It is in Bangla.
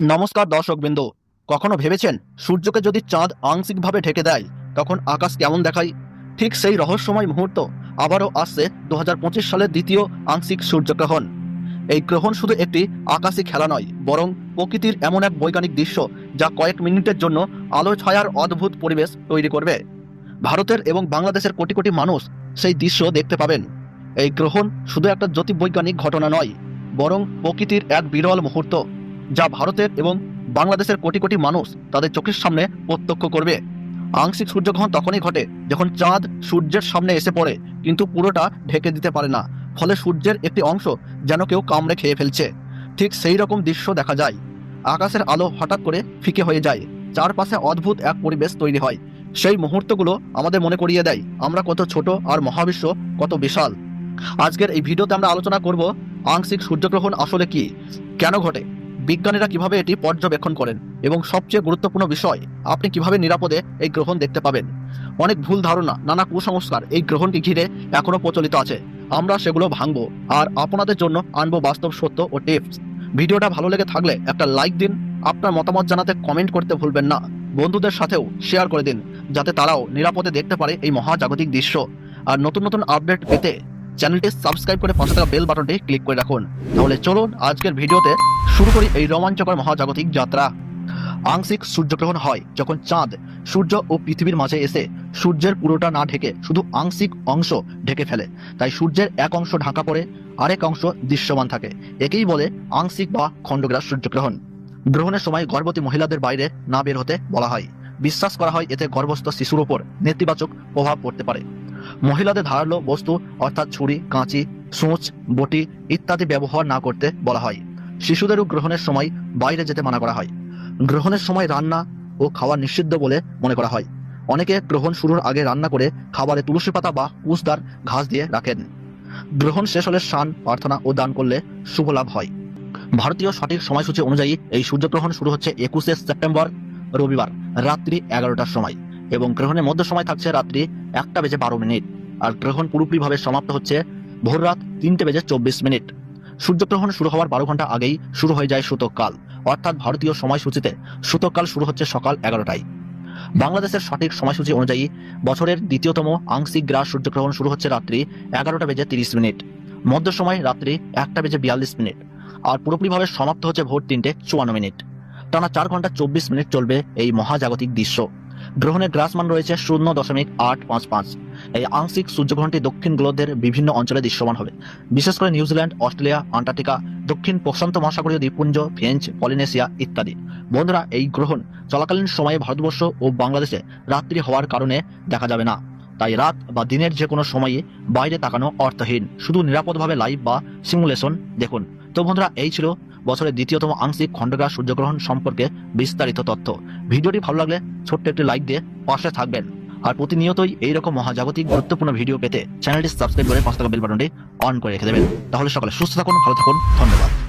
নমস্কার দর্শক বিন্দু কখনো ভেবেছেন সূর্যকে যদি চাঁদ আংশিকভাবে ঢেকে দেয়, তখন আকাশ কেমন দেখায়? ঠিক সেই রহস্যময় মুহূর্ত আবারও আসছে দু হাজার পঁচিশ সালের দ্বিতীয় আংশিক সূর্যগ্রহণ। এই গ্রহণ শুধু একটি আকাশী খেলা নয়, বরং প্রকৃতির এমন এক বৈজ্ঞানিক দৃশ্য যা কয়েক মিনিটের জন্য আলো ছায়ার অদ্ভুত পরিবেশ তৈরি করবে। ভারতের এবং বাংলাদেশের কোটি কোটি মানুষ সেই দৃশ্য দেখতে পাবেন। এই গ্রহণ শুধু একটা জ্যোতির্বৈজ্ঞানিক ঘটনা নয়, বরং প্রকৃতির এক বিরল মুহূর্ত। যা ভারতের এবং বাংলাদেশের কোটি কোটি মানুষ তাদের চোখের সামনে প্রত্যক্ষ করবে। আংশিক সূর্যগ্রহণ তখনই ঘটে যখন চাঁদ সূর্যের সামনে এসে পড়ে, কিন্তু পুরোটা ঢেকে দিতে পারে না। ফলে সূর্যের একটি অংশ যেন কেউ কামড়ে খেয়ে ফেলছে। ঠিক সেই রকম দৃশ্য দেখা যায়। আকাশের আলো হঠাৎ করে ফিকে হয়ে যায়। চারপাশে অদ্ভুত এক পরিবেশ তৈরি হয়। সেই মুহূর্তগুলো আমাদের মনে করিয়ে দেয়, আমরা কত ছোট আর মহাবিশ্ব কত বিশাল। আজকের এই ভিডিওতে আমরা আলোচনা করব, আংশিক সূর্যগ্রহণ আসলে কি? কেন ঘটে? বিজ্ঞানীরা কীভাবে এটি পর্যবেক্ষণ করেন এবং সবচেয়ে গুরুত্বপূর্ণ বিষয়, আপনি কীভাবে নিরাপদে এই গ্রহণ দেখতে পাবেন? অনেক ভুল ধারণা, নানা কুসংস্কার এই গ্রহণকে ঘিরে এখনও প্রচলিত আছে। আমরা সেগুলো ভাঙবো আর আপনাদের জন্য আনব বাস্তব সত্য ও টিপস। ভিডিওটা ভালো লেগে থাকলে একটা লাইক দিন, আপনার মতামত জানাতে কমেন্ট করতে ভুলবেন না। বন্ধুদের সাথেও শেয়ার করে দিন, যাতে তারাও নিরাপদে দেখতে পারে এই মহাজাগতিক দৃশ্য। আর নতুন নতুন আপডেট পেতে চ্যানেলটি সাবস্ক্রাইব করে পাশে থাকা বেল বাটনটি ক্লিক করে রাখুন। তাহলে চলুন আজকের ভিডিওতে শুরু করি এই রোমাঞ্চকর মহাজাগতিক যাত্রা। আংশিক সূর্যগ্রহণ হয় যখন চাঁদ, সূর্য ও পৃথিবীর মাঝে এসে সূর্যের পুরোটা না ঢেকে শুধু আংশিক অংশ ঢেকে ফেলে। তাই সূর্যের এক অংশ ঢাকা পড়ে, আরেক অংশ দৃশ্যমান থাকে। একেই বলে আংশিক বা খণ্ডগ্রাস সূর্যগ্রহণ। গ্রহণের সময় গর্ভবতী মহিলাদের বাইরে না বের হতে বলা হয়। বিশ্বাস করা হয় এতে গর্ভস্থ শিশুর ওপর নেতিবাচক প্রভাব পড়তে পারে। মহিলাদের ধারালো বস্তু, অর্থাৎ ছুরি, কাঁচি, সূচ, বটি ইত্যাদি ব্যবহার না করতে বলা হয়। শিশুদেরও গ্রহণের সময় বাইরে যেতে মানা করা হয়। গ্রহণের সময় রান্না ও খাওয়া নিষিদ্ধ বলে মনে করা হয়। অনেকে গ্রহণ শুরুর আগে রান্না করে খাবারে তুলসী পাতা বা কুশদার ঘাস দিয়ে রাখেন। গ্রহণ শেষ হলে স্নান প্রার্থনা ও দান করলে শুভ লাভ হয়। ভারতীয় সঠিক সময়সূচি অনুযায়ী এই সূর্যগ্রহণ শুরু হচ্ছে একুশে সেপ্টেম্বর, রবিবার, রাত্রি এগারোটার সময়। এবং গ্রহণের মধ্য সময় থাকছে রাত্রি একটা বেজে বারো মিনিট। আর গ্রহণ পুরোপুরিভাবে সমাপ্ত হচ্ছে ভোর রাত তিনটে বেজে চব্বিশ মিনিট। সূর্যগ্রহণ শুরু হওয়ার বারো ঘণ্টা আগেই শুরু হয়ে যায় সূতককাল। অর্থাৎ ভারতীয় সময়সূচিতে সূতককাল শুরু হচ্ছে সকাল এগারোটায়। বাংলাদেশের সঠিক সময়সূচি অনুযায়ী বছরের দ্বিতীয়তম আংশিক গ্রাস সূর্যগ্রহণ শুরু হচ্ছে রাত্রি এগারোটা বেজে তিরিশ মিনিট। মধ্য সময় রাত্রি একটা বেজে বিয়াল্লিশ মিনিট। আর পুরোপুরিভাবে সমাপ্ত হচ্ছে ভোর তিনটে চুয়ান্ন মিনিট। টানা চার ঘণ্টা চব্বিশ মিনিট চলবে এই মহাজাগতিক দৃশ্য। গ্রহণের গ্রাসমান রয়েছে শূন্য দশমিক আট পাঁচ পাঁচ। এই আংশিক সূর্যগ্রহণটি দক্ষিণ গোলকদের বিভিন্ন অঞ্চলে দৃশ্যমান হবে। বিশেষ করে নিউজিল্যান্ড, অস্ট্রেলিয়া, আন্টার্কটিকা, দক্ষিণ প্রশান্ত মহাসাগরীয় দ্বীপপুঞ্জ ফ্রেঞ্চ পলিনেশিয়া ইত্যাদি। বন্ধুরা, এই গ্রহণ চলাকালীন সময়ে ভারতবর্ষ ও বাংলাদেশে রাত্রি হওয়ার কারণে দেখা যাবে না। তাই রাত বা দিনের যে কোনো সময়ে বাইরে তাকানো অর্থহীন। শুধু নিরাপদভাবে লাইভ বা সিমুলেশন দেখুন। তো বন্ধুরা, এই ছিল বছরের দ্বিতীয়তম আংশিক খণ্ডগ্রাস সূর্যগ্রহণ সম্পর্কে বিস্তারিত তথ্য। ভিডিওটি ভালো লাগলে ছোট্ট একটি লাইক দিয়ে পাশে থাকবেন। আর প্রতিনিয়তই এইরকম মহাজাগতিক গুরুত্বপূর্ণ ভিডিও পেতে চ্যানেলটি সাবস্ক্রাইব করে পাঁচ টাকা বেল বাটনটি অন করে রেখে দেবেন। তাহলে সকালে সুস্থ থাকুন, ভালো থাকুন, ধন্যবাদ।